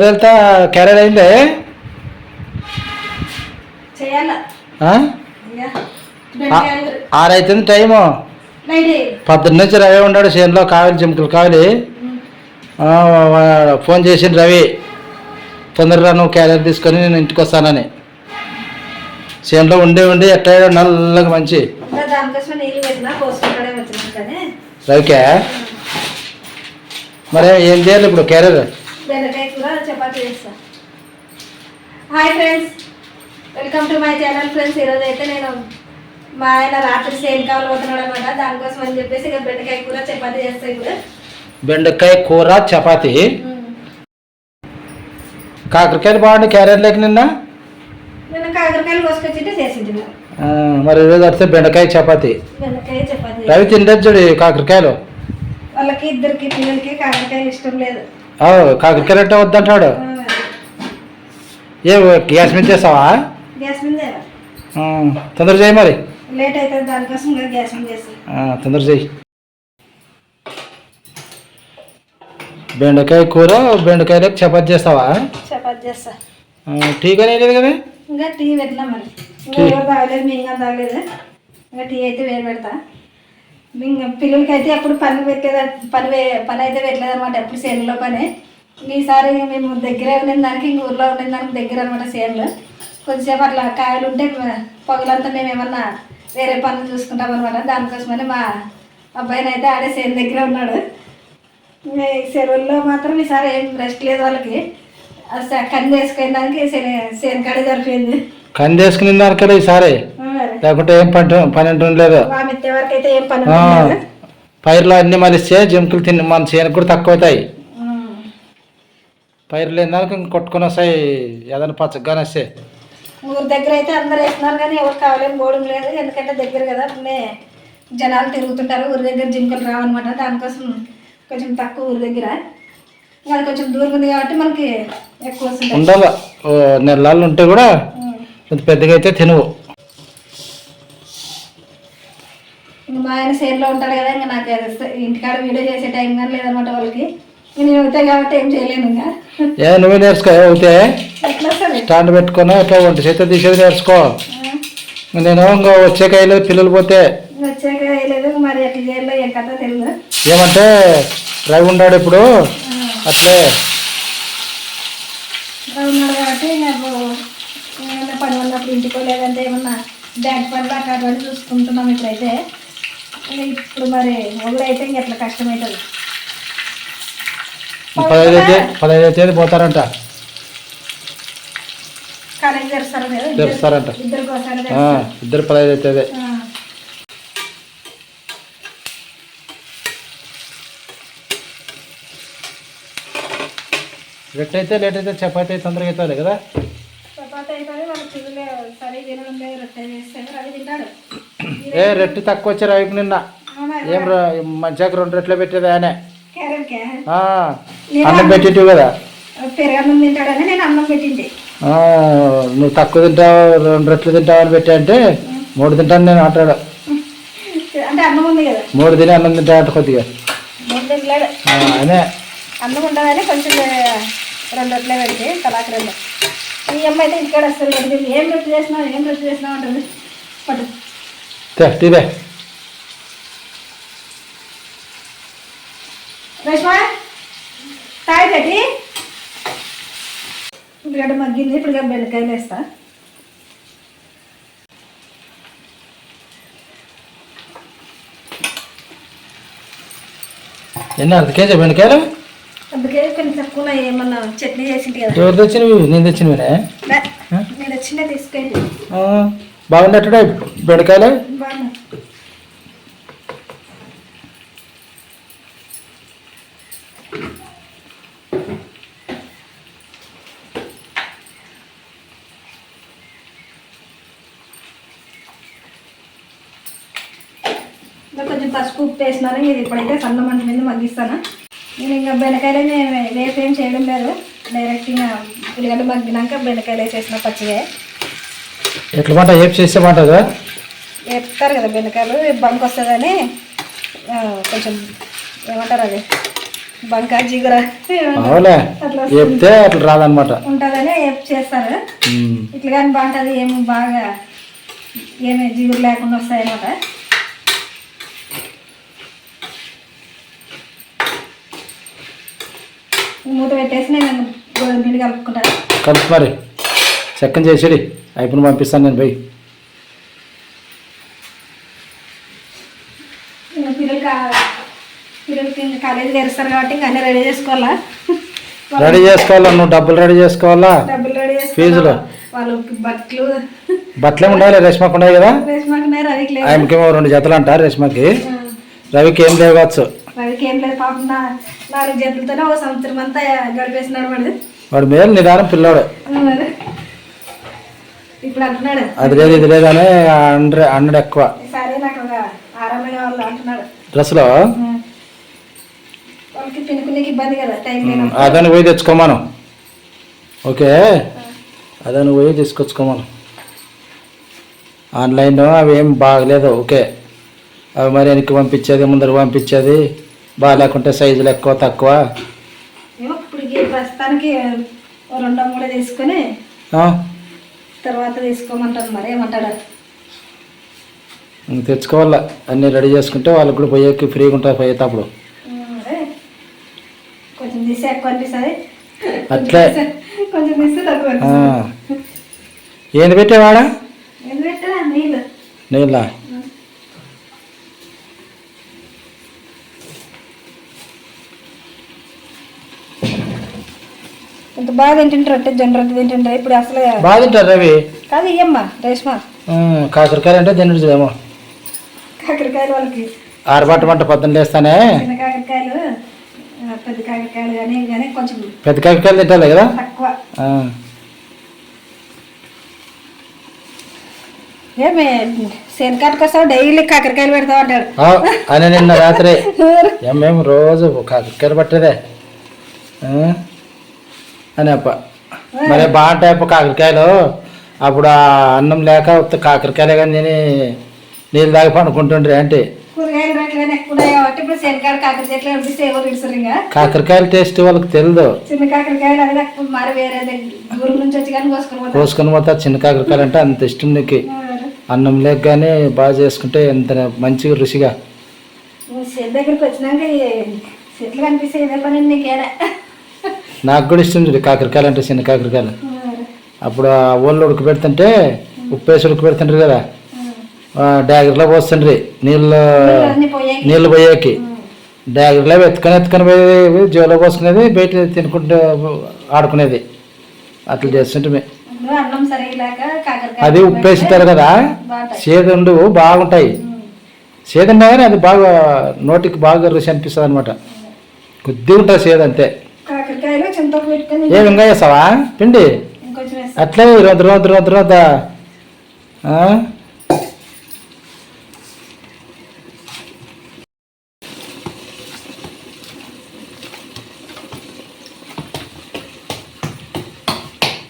వెళ్తా క్యారెట్ అయిందే? చేయాల? ఆ? ఇంకా బెండకాయలు. ఆరు అవుతుంది టైము పొద్దున్న నుంచి రవి ఉన్నాడు చేనులో కావాలి జింకలు కావాలి. ఫోన్ చేసిండు రవి తొందరగా నువ్వు క్యారెట్ తీసుకొని నేను ఇంటికి వస్తానని. చేనులో ఉండి ఉండి ఎట్లా నల్లగా మంచి. రవికే? మరి ఏం చేయాలి ఇప్పుడు క్యారెట్? బెండకాయ కూర చపాతీ చేస్తా. Hi friends welcome to my channel friends ఈరోజు అయితే నేను మా ఆయన రాత్రి సేమ్ కావాలి పోతున్నాడు అనమాట దానికోసం అని చెప్పేసి ఇక బెండకాయ కూర చపాతీ చేస్తా ఇప్పుడు. బెండకాయ కూర చపాతి? కాకరకాయలు బాగుంది క్యారెట్ లేక నిన్న? నేను కాకరకాయలు కోసుకొచ్చింటే చేసింది మరి ఈరోజు వస్తే బెండకాయ చపాతి. బెండకాయ చపాతీ రవి తింటే చూడు కాకరకాయలు. వాళ్ళకి ఇద్దరికి పిల్లలకి కాకరకాయలు ఇష్టం లేదు. ఆ, కాకరకాయలు అంటే వద్దంటాడు. ఏ గ్యాస్ మీద చేస్తావా? తొందర చేయి మరి. తొందర చేయి. బెండకాయ కూర బెండకాయలకు చపాతి చేస్తావా? చపాతీ చేస్తా. టీ కానీ లేదు కదా? ఇంకా టీ పెట్టినా మరి. తాగలేదు మీ ఇంకా తాగలేదు. ఇంకా టీ అయితే వేరు పెడతా. ఇంకా పిల్లలకి అయితే ఎప్పుడు పని పెట్టేది పని పని అయితే పెట్టలేదు అనమాట ఎప్పుడు సేనులో పని. ఈసారి మేము దగ్గర ఉన్న దానికి ఇంక ఊర్లో ఉండేదానికి దానికి దగ్గర అనమాట సేన్లు కొద్దిసేపు అట్లా కాయలు ఉంటే పొగలంతా మేము ఏమన్నా వేరే పనులు చూసుకుంటాం అనమాట దానికోసమని మా అబ్బాయిని అయితే ఆడే సేను దగ్గరే ఉన్నాడు. సెలవుల్లో మాత్రం ఈసారి ఏం రెస్ట్ లేదు వాళ్ళకి. అసలు కంది వేసుకునే దానికి సేను కాడే దొరికింది కంది వేసుకునే దానికడే ఈసారి లేకుంటే ఏం పంట పని అంటుంది లేదు వామిత్తే వరకు అయితే ఏం పని ఆ, ఉండదు కదా. పైర్లు అన్ని మలిస్తే జంకులు తిని మన చేనుకు కూడా తక్కువ అవుతాయి. పైర్లు లేని దానికి ఇంక కొట్టుకొని వస్తాయి ఏదైనా పచ్చగానే వస్తే ఊరు దగ్గర అయితే అందరు వేస్తున్నారు కానీ ఎవరు కావాలని పోవడం లేదు. ఎందుకంటే దగ్గర కదా అప్పుడే జనాలు తిరుగుతుంటారు. ఊరి దగ్గర జింకలు రావన్నమాట. దానికోసం కొంచెం తక్కువ ఊరి దగ్గర. అది కొంచెం దూరం ఉంది కాబట్టి మనకి ఎక్కువ ఉండాల. నెలలు ఉంటే కూడా. కొంచెం పెద్దగా అయితే తినవు. ఇంక మా ఆయన సేన్లో ఉంటాడు కదా ఇంకా నాకు ఇంటికాడ వీడియో చేసే టైం కానీ లేదనమాట వాళ్ళకి. నేను అవుతాయి కాబట్టి ఏం చేయలేను ఇంకా. ఏ నువ్వే నేర్చుకో అవుతే? ఎట్లా స్టాండ్ పెట్టుకున్నా ఇట్లా వంట చేత తీసేది నేర్చుకో. నేను ఇంకా వచ్చే కాయలు పిల్లలు పోతే. వచ్చాక వేయలేదు మరి ఎట్లా చేయాలో ఏం కథ తెలియదు ఏమంటే రవి ఉన్నాడు ఇప్పుడు అట్లే. ఇలా ఉన్నాడు కాబట్టి నాకు ఏమన్నా పని ఉన్నప్పుడు ఇంటికో లేదంటే ఏమన్నా బ్యాంక్ పని దాకా అటువంటి చూసుకుంటున్నాం ఇప్పుడైతే. ఇప్పుడు మరి మొగుడు అయితే ఇంక ఎట్లా కష్టమవుతుంది పదహైదు అయితే పదహైదు అయితే పోతారంట. తెరుస్తారంట. ఇద్దరు పదహైదు. లేట్ అయితే లేట్ అయితే చపాతి తొందరగా అవుతుంది కదా. చపాతీ అయిపోయి వాళ్ళ పిల్లలు సరే తినడం లేదు రొట్టె చేస్తే రవి తింటాడు. ఏ రెట్టు తక్కువ వచ్చే రవికి నిన్న ఏం మంచిగా రెండు రెట్లు పెట్టేది ఆయన. అన్నం పెట్టేటివి కదా? నువ్వు తక్కువ తింటావు రెండు రెట్లు తింటావు అని పెట్టి అంటే మూడు తింటాను నేను అంటాడు. మూడు తిని అన్నం తింటా అంట కొద్దిగా. ఆయనే. అన్నం ఉండదని కొంచెం రెండు రొట్టెలే పెడితే తలాకి రెండు. ఈ అమ్మాయి అయితే ఇంటికాడ వస్తుంది ఏం రొట్టె చేసినావు ఏం రొట్టె చేసినావు అంటుంది. పట్టు. రేష్మా తాయి పెట్టి ఇప్పుడు మగ్గింది ఇప్పుడు బెండకాయలు వేస్తా ఎన్ని అర్ధ కేజీ బెండకాయలు అందుకే కొంచెం తక్కువ ఏమన్నా చట్నీ చేసింది కదా ఎవరు తెచ్చినవి నేను తెచ్చినవినే నేను వచ్చిన తీసుకెళ్ళి బాగుండేటడే బెండకాయలు బాగా ఇంకా కొంచెం పసుపు ఉప్పు వేసినాను. ఇది ఇప్పుడైతే సన్న మంట మీద మగ్గిస్తాను నేను ఇంకా బెండకాయలు వేసి ఏం చేయడం లేదు. డైరెక్ట్ ఇంకా ఉల్లిగడ్డ మగ్గినాక బెండకాయలు వేసేసిన పచ్చిగా ఎట్లా మాట ఏం చేసే మాట కదా వేస్తారు కదా బెండకాయలు. బంక్ వస్తుందని కొంచెం ఏమంటారు అది? బంకా జిగుర. చెప్తే అట్లా రాదనమాట ఉంటుందని చేస్తారు. ఇట్లా కానీ బాగుంటుంది. ఏమి బాగా ఏమి జిగురు లేకుండా వస్తాయి మూత పెట్టేసి నేను పిండి కలుపుకుంటాను. కలుపు మరి. చక్కని చేసేది అయిపోయిన పంపిస్తాను నేను పోయి. పిల్లలు కాలేజీ తెరుస్తారు కాబట్టి ఇంకా అన్నీ రెడీ చేసుకోవాలా? రెడీ చేసుకోవాలా? నువ్వు డబ్బులు రెడీ చేసుకోవాలా? డబ్బులు రెడీ ఫీజులు? వాళ్ళకి బట్టలు. బట్టలే ఉండాలి? రేష్మకు ఉండాలి కదా? ఆయనకేమో రెండు జతలు అంటారు రేష్మకి. రవికి ఏం లేవు రవికి ఏం లేదు పాపం నా నాలుగు జతలతోనే ఒక సంవత్సరం అంతా గడిపేసినాడు వాడు. వాడు మేలు నిదానం పిల్లోడు. ఇప్పుడు అంటున్నాడు. అది లేదు ఇది లేదని అండ్రె హండ్రెడ్ ఎక్కువ. ఈసారి నాకు ఒక ఆరామైన వాళ్ళు అంటున్నాడు. డ్రెస్లో వాళ్ళకి పినుకునేకి ఇబ్బంది కదా టైం లేదు అదని పోయి తెచ్చుకోమాను. ఓకే? అదని పోయి తీసుకొచ్చుకోమాను. ఆన్లైన్లో అవి ఏం బాగలేదు ఓకే. అవి మరి వెనక్కి పంపించేది ముందర పంపించేది. బాగా లేకుంటే సైజులు ఎక్కువ తక్కువ. ఇప్పుడు ప్రస్తుతానికి రెండో మూడో తీసుకొని తర్వాత తీసుకోమంటాను మరి ఏమంటాడు? తెచ్చుకోవాలా? అన్నీ రెడీ చేసుకుంటే వాళ్ళకి కూడా పోయేకి ఫ్రీగా ఉంటుంది పోయేటప్పుడు. కొంచెం తీసి ఎక్కువ అనిపిస్తుంది అట్లే. కొంచెం తీస్తే తక్కువ ఏంది పెట్టేవాడా? నీళ్ళు? బాగా తింటుంటారు అంటే జొన్న రొట్టె తింటుంటారు ఇప్పుడు అసలు బాగా తింటారు రవి. కాదు ఇయ్యమ్మా రేష్మా. కాకరకాయలు అంటే తినడుదేమో కాకరకాయలు వాళ్ళకి. ఆరబట్ట మంట పొద్దున్న లేస్తానే. కాకరకాయలు పెద్ద కాకరకాయలు కానీ కానీ కొంచెం పెద్ద కాకరకాయలు తింటారు కదా? తక్కువ. ఏమే డైలీ కాకరకాయలు పెడతావు అంటాడు అని నిన్న రాత్రి. మేము రోజు కాకరకాయలు పట్టేదే? అని అప్ప మరి బాగుంటాయి అప్ప కాకరకాయలు. అప్పుడు ఆ అన్నం లేక ఉత్త కాకరకాయలే కానీ తిని నీళ్ళు తాగి పండుకుంటుండ్రి అంటే. కాకరకాయల టేస్ట్ వాళ్ళకి తెలియదు కోసుకొని పోతా చిన్న కాకరకాయలు అంటే అంత ఇష్టం నీకు. అన్నం లేక కానీ బాగా చేసుకుంటే ఎంత మంచిగా రుచిగా. దగ్గరికి వచ్చినాక చెట్లు కనిపిస్తే ఇదే పని నీకేడా? నాకు కూడా ఇష్టం చూడు కాకరకాయలు అంటే చిన్న కాకరకాయలు. అప్పుడు ఆ ఊళ్ళో ఉడకబెడుతుంటే ఉప్పేసి ఉడకబెడుతుంటారు కదా. ఆ, డాగర్లో పోస్తుండ్రి నీళ్ళు నీళ్ళు పోయేకి. డాగర్లో ఎత్తుకొని ఎత్తుకొని పోయి జోలో పోసుకునేది బయట తినుకుంటూ ఆడుకునేది. అట్లా చేస్తుంటే అది ఉప్పేసింటారు కదా. బాగుంటాయి. సేదండు బాగుంటాయి. సేదన్నా కానీ అది బాగా నోటికి బాగా రుచి అనిపిస్తుంది అనమాట కొద్దిగా ఉంటుంది సేద అంతే. కాకరకాయలు చింతకు పెట్టుకొని ఏమి ఇంకా చేస్తావా? పిండి ఇంకొంచెం వేస్తా. అట్లే రొద్దు రొద్దు రొద్దు రొద్ద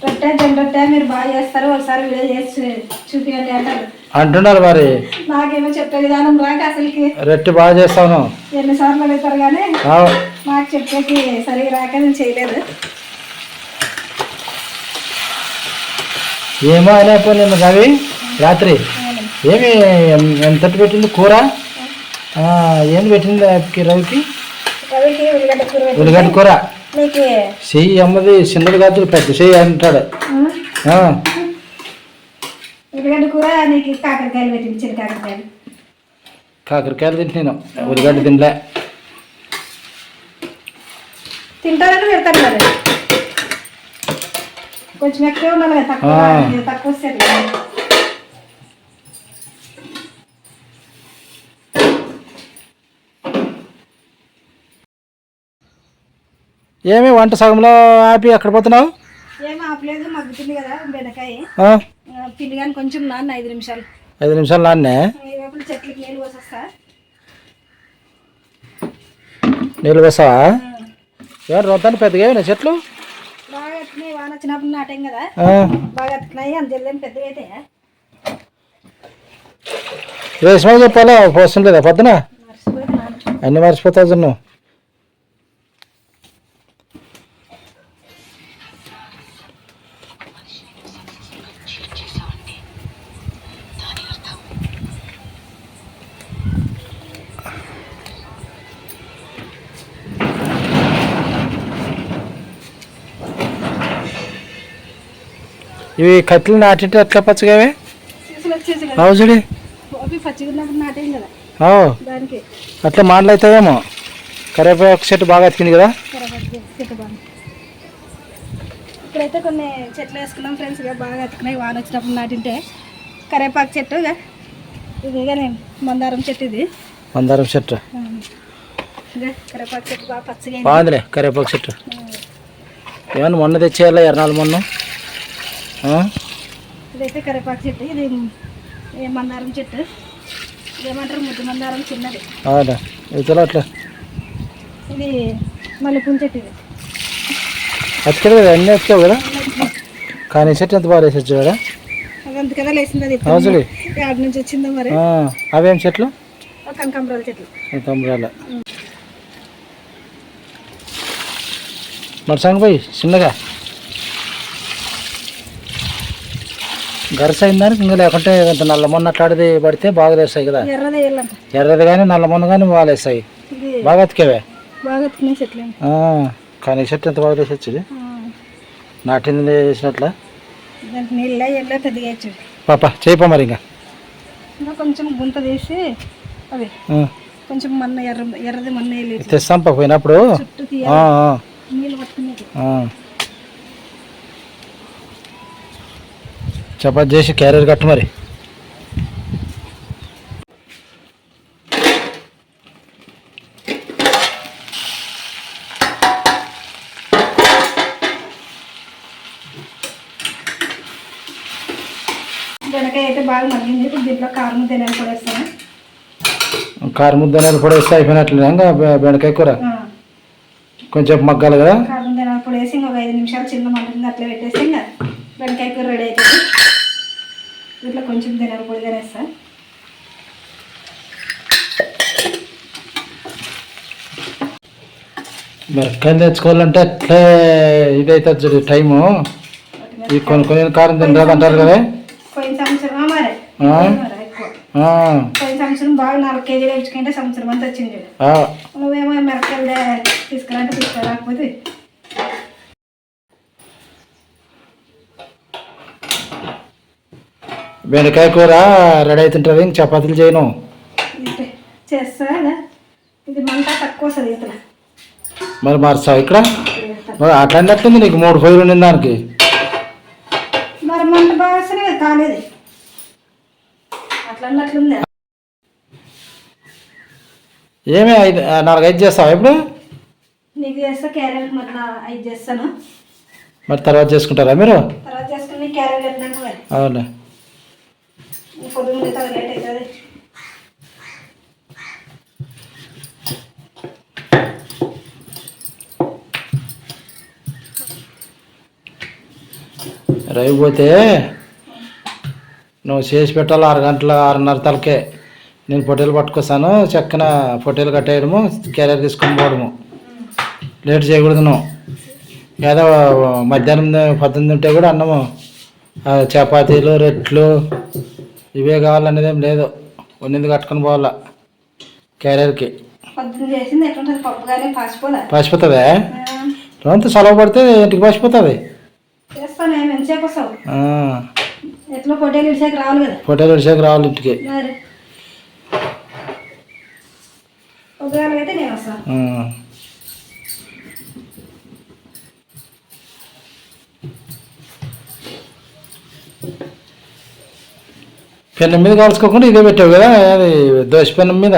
రొట్టె జొన్న రొట్టె మీరు బాగా చేస్తారు. ఒకసారి వీడియో చేసి చూపించండి అంటారు. అంటున్నారు మరి. నాకేమో చెప్పే విధానం రాక అసలుకి. రెట్టి బాగా చేస్తాను. ఎన్నిసార్లు అడుగుతారు కానీ నాకు చెప్పేకి సరిగా రాక నేను చేయలేదు. ఏమో అయినా పో నిన్న రవి? రాత్రి? ఏమి ఎంతటి పెట్టింది? కూర? ఏంది పెట్టింది రవికి ఉల్లిగడ్డ కూర చెయ్యి అమ్మది చిన్నది కాదు పెద్ద చెయ్యి అంటాడు. ఉల్లిగడ్డ కూర నీకు కాకరకాయలు పెట్టింది చిన్న కాకరకాయలు. కాకరకాయలు తింటున్నాను ఉల్లిగడ్డ తినలే. తింటారని పెడతాను మరి. కొంచెం ఎక్కువ ఉండాలి కదా తక్కువ తక్కువ వస్తే ఎట్లా? ఏమి వంట సగంలో ఆపి ఎక్కడ పోతున్నావు? ఏం ఆపలేదు మగ్గుతుంది కదా బెండకాయ. పిండి కానీ కొంచెం నాన్న ఐదు నిమిషాలు. ఐదు నిమిషాలు నాన్నే? చెట్లకి నీళ్ళు పోసేస్తా. నీళ్ళు వేసావా ఎవరు రొద్దాన్ని పెద్దగా ఏమైనా చెట్లు? బాగా ఎత్తున్నాయి వాన వచ్చినప్పుడు నాటాం కదా. బాగా ఎత్తున్నాయి అంత జల్లేం పెద్దగా అయితే రేష్మ చెప్పాలా? పోసం లేదా పొద్దున అన్ని మర్చిపోతావు ఇవి కత్తులు నాటింటే ఎట్లా పచ్చగావే? కదా అవు చూడి. అవి. పచ్చిగా అట్లా మాటలు అవుతాయేమో కరివేపాకు చెట్టు బాగా ఎత్తికింది కదా? ఇప్పుడైతే కొన్ని చెట్లు వేసుకున్నాం ఫ్రెండ్స్ ఇక బాగా ఎత్తుకున్నాయి వాన వచ్చినప్పుడు నాటింటే కరేపాకు చెట్టు ఇది మందారం చెట్టు ఇది. మందారం చెట్టు. కరేపాకు చెట్టు బాగా పచ్చగా. బాగుందిలే కరివేపాకు చెట్టు. ఏమన్నా మొన్న తెచ్చేయాలా ఎర్నాలు మొన్న? ఇదైతే కరేపాకు చెట్టు ఇది ఏ మందారం చెట్టు. ఏమంటారు ముద్దు మందారం చిన్నది. అవునా? అట్లా? ఇది మల్లెపూల చెట్టు ఇది. అతికాడు కదా అన్నీ ఎత్తుకావు కదా? కానీ చెట్టు ఎంత బాగా వేసొచ్చు కదా? అంత కదా అది ఆడ నుంచి వచ్చిందో మరి. అవేం చెట్లు? కనకాంబరాల చెట్లు. మరి సంగ పోయి చిన్నగా. గరస అయిందానికి ఇంకా లేకుంటే ఇంత నల్ల మొన్న అట్లాడిది పడితే బాగా వేస్తాయి కదా. ఎర్రది కానీ నల్ల మొన్న కానీ బాగా వేస్తాయి ఇది బాగా అతికేవే? కానీ చెట్టు ఎంత బాగా వేసొచ్చు నాటింది వేసినట్ల దానికి పాప చేయిపో మరి ఇంకా. కొంచెం గుంత తీసి అవి ఆ, కొంచెం మన్న ఎర్ర ఎర్రది మన్న. తెస్తాం పోయినప్పుడు చుట్టూ తీయ ఆ, ఆ, నీళ్ళు పట్టుకునేది ఆ. చపాతి చేసి క్యారియర్ కట్టు మరి. బెండకాయ అయితే బాగా మగ్గింది ఇప్పుడు దీంట్లో కారం తినాలి కూడా వేస్తాను కారు కూడా వేస్తే అయిపోయినట్లే బెండకాయ కూర. కొంచెం మగ్గాలి కదా. కారం కూడా వేసి ఇంకొక ఐదు నిమిషాలు చిన్న మంట మీద అట్లా పెట్టేసి ఇంకా బెండకాయ కూర రెడీ అవుతుంది. ఇట్లా కొంచెం తినాలి పొడి తినేస్తా మిరపకాయలు తెచ్చుకోవాలంటే అట్లే ఇదైతుంది చూడు టైము. ఈ కొన్ని కొన్ని కారం తినరాదు అంటారు కదా. పోయిన సంవత్సరం మరి. పోయిన సంవత్సరం బాగా నాలుగు కేజీలు తెచ్చుకుంటే సంవత్సరం అంతా వచ్చింది. నువ్వేమో మిరపకాయలు తీసుకురంటే తీసుకురాకపోతే బెండకాయ కూర రెడీ అవుతుంటుంది ఇంక చపాతీలు చేయను. చేస్తా ఇది మంట తక్కువ మరి మార్చావు ఇక్కడ? మరి అట్లాంటి నీకు మూడు పొయ్యిలు ఉండింది దానికి. మరి మంట బాగా వస్తేనే కదా కాలేదు. అట్లా అన్నట్లుంది ఏమే ఐదు నాలుగు ఐదు చేస్తావా ఇప్పుడు? నీకు చేస్తా క్యారెట్ మరి నా ఐదు చేస్తాను. మరి తర్వాత చేసుకుంటారా మీరు? తర్వాత చేసుకుని క్యారెట్ పెట్టినాక మరి. అవునా. పొద్దున్న మిగతా లేట్ అవుతుంది రవి పోతే నువ్వు చేసి పెట్టాలి ఆరు గంటల ఆరున్నర తలకే. నేను పొట్టేలు పట్టుకొస్తాను చక్కన పొట్టేలు కట్టేయడము క్యారియర్ తీసుకొని పోవడము. లేట్ చేయకూడదు నువ్వు. ఏదో మధ్యాహ్నం పద్దెనిమిది ఉంటే కూడా అన్నము చపాతీలు రొట్లు ఇవే కావాలనేది ఏం లేదు. ఉన్నింది కట్టుకొని పోవాలా. క్యారియర్కి. పాసిపోతుందే? రోజంతా సెలవు పడితే ఇంటికి పాసిపోతుంది. పొట్టేలు ఇడిసాక రావాలి ఇంటికి. మరి. ఉదయాలు అయితే నేను వస్తాను ఆ. పెన్ను మీద కాల్చుకోకుండా ఇదే పెట్టావు కదా అది దోశ పెన్ను మీద?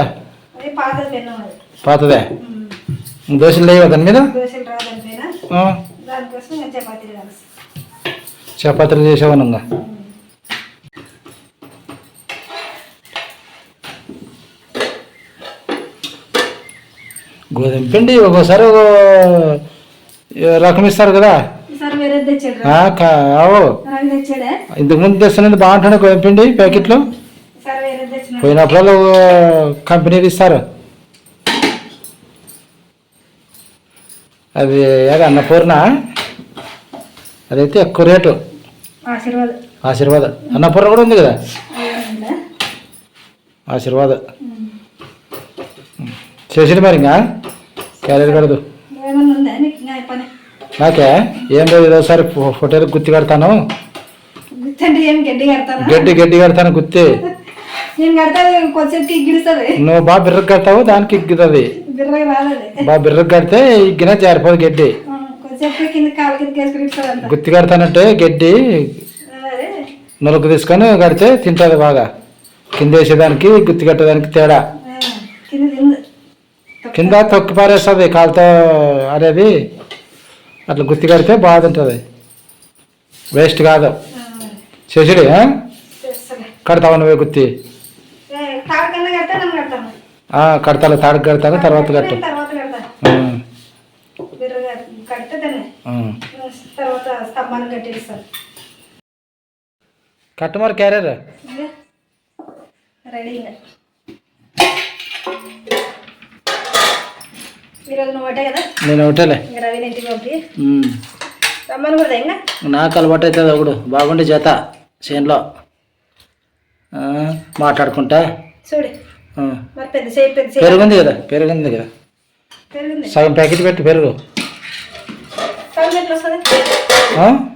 పాతదే. దోశలు లేవు దాని మీద? చపాతీలు కలుస్తాను చపాతీలు చేసేవాను ఇంకా గోధుమ పిండి ఒక్కోసారి ఒక రకం ఇస్తారు కదా? ఇంతకు ముందు తెస్తున్నది బాగుంటుంది గోధుమ పిండి ప్యాకెట్లు. ఈసారి వేరే తెచ్చిన పోయినప్పుడు కంపెనీది ఇస్తారు. అది ఏదో అన్నపూర్ణ. అదైతే ఎక్కువ రేటు. ఆశీర్వాదం. అన్నపూర్ణ కూడా ఉంది కదా. ఆశీర్వాద్. చేసింది మరి ఇంకా? క్యారియర్ కడదు. నీకు? ఏం లేదు ఈరోజుసారి ఫోటోలు గుర్తు కడతాను. గడ్డి గడ్డి కడతాను గుత్తి. నువ్వు బాగా బిర్రకు కడతావు దానికి ఇగ్గుతుంది బాగా బిర్రకు కడితే ఇగ్గిన జారిపోదు గడ్డి. గుత్తి కడతానంటే గడ్డి నులకు తీసుకొని కడితే తింటుంది బాగా. కింద వేసేదానికి గుత్తి కట్టేదానికి తేడా. కింద తొక్కి పారేస్తుంది కాలుతో అనేది అట్లా గుత్తి కడితే బాగుంటుంది. వేస్ట్ కాదు. చేస్తలే కడతావు నువ్వే గుత్తి? తాడు కడతాను ఆ, కడతాను తర్వాత కట్టు నేను తర్వాత కడతాను ఈరోజు నువ్వు ఒకటే కదా? నేను ఒకటేలే. ఇంకా రవిని ఇంటికి పంపి. ఉమ్. రమ్మని కూడా ఇంకా నాకు అలవాటు అవుతుంది ఒకడు. బాగుండే చేత చేనులో మాట్లాడుకుంటా. చూడు. మరి పెరుగుంది కదా పెరుగుంది కదా. సగం ప్యాకెట్ పెట్టి పెరుగు?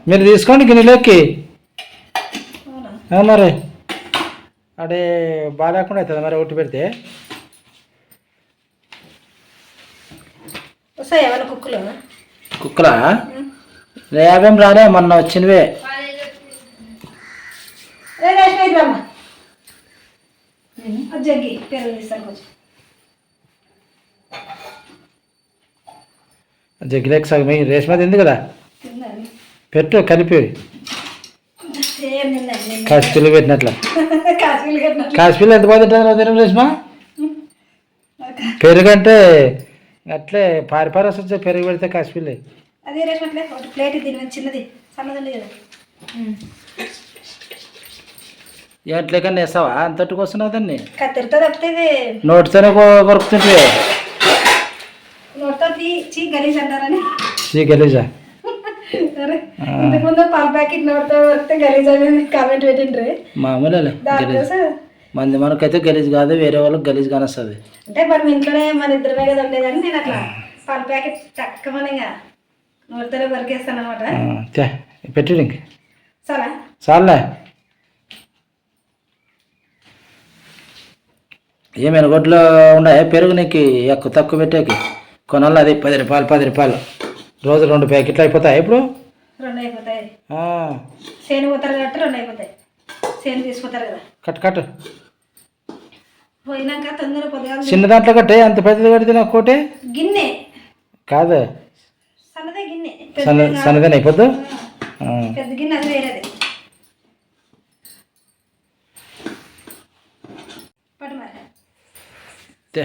మీరు తీసుకోండి గిన్నెలోకి మరి. అడే బాగాలేకుండా అవుతుంది మరి ఒకటి పెడితే. వస్తాయి? ఏమైనా కుక్కులు? కుక్కలా రేవేం రాలే మొన్న వచ్చినవే. జగ్గి తీస్తాను కొంచెం. జగ్గిలేక సగం వేయి. రేష్మ తింది కదా? పెట్టు కలిపి. కాసిపిల్లి పెట్టినట్ల. కాసిపిల్లి ఎంత బాగా తింటుంది తినం రేష్మ? పెరుగు అంటే అట్లే పారి పారి వస్తుంది పెరుగు పెడితే కాసిపిల్లి అదే రేషన్ అట్లే ఒకటి ప్లేట్ తిని చిన్నది సన్నది ఉంది కదా. ఎట్లేకన్నా వేస్తావా? అంతటికి వస్తున్నావు దాన్ని కత్తిరితో తప్పితే నోటితోనే కొరుకుతుంటే. నోటితో తీ చీ గలీజ్ అంటారని. చీ గలీజా? సరే ఇంతకుముందు పాల ప్యాకెట్ నోటితో వస్తే గలీజ్ అని కామెంట్ పెట్టిండ్రు. మామూలే గలీజ్. దానికోసం మంది మనకైతే గలీజ్ కాదు వేరే వాళ్ళకి గలీజ్ కానొస్తుంది అంటే మనం ఇంట్లోనే మన ఇద్దరమే కదా ఉండేదని నేను అట్లా పాల ప్యాకెట్ చక్కమని ఇంకా నోటితోనే బరికేస్తాను అనమాట పెట్టి ఇంక చాలా ఏమైనా గొడ్లు ఉన్నాయి? పెరుగు నీకు ఎక్కువ తక్కువ పెట్టేకి. కొనాలి? అది పది రూపాయలు పది రూపాయలు. రోజు రెండు ప్యాకెట్లు అయిపోతాయి ఇప్పుడు? రెండు అయిపోతాయి. చేను పోతారు కాబట్టి రెండు అయిపోతాయి. చేను తీసుకుపోతారు కదా. కట్టు కట్టు పోయినాక తొందర పొద్దుగా చిన్న దాంట్లో కట్టే అంత పెద్దది కడితే నాకు కోటే గిన్నె. కాదు. సన్నదే గిన్నె. సన్న పెద్ద సన్నదని అయిపోద్దు? ఆ, పెద్ద గిన్నె అది వేరేది. పట్టు మరి. తే.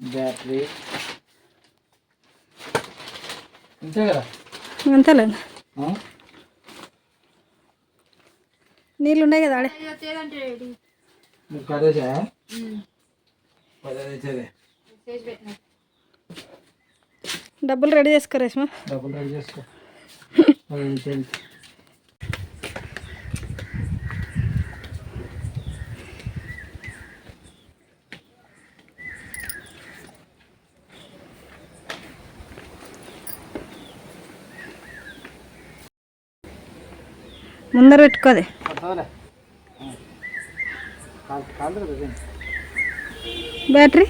బ్యాటరీ. అంతే కదా? అంతేలే ఆ? నీళ్ళు ఉన్నాయి కదా ఆడే. డబ్బులు రెడీ చేసుకో రేష్మా. డబ్బులు రెడీ చేసుకో. ముందర పెట్టుకోది బ్యాటరీ?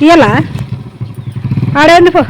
ఇయ్యాలా ఆడే ఉంది పో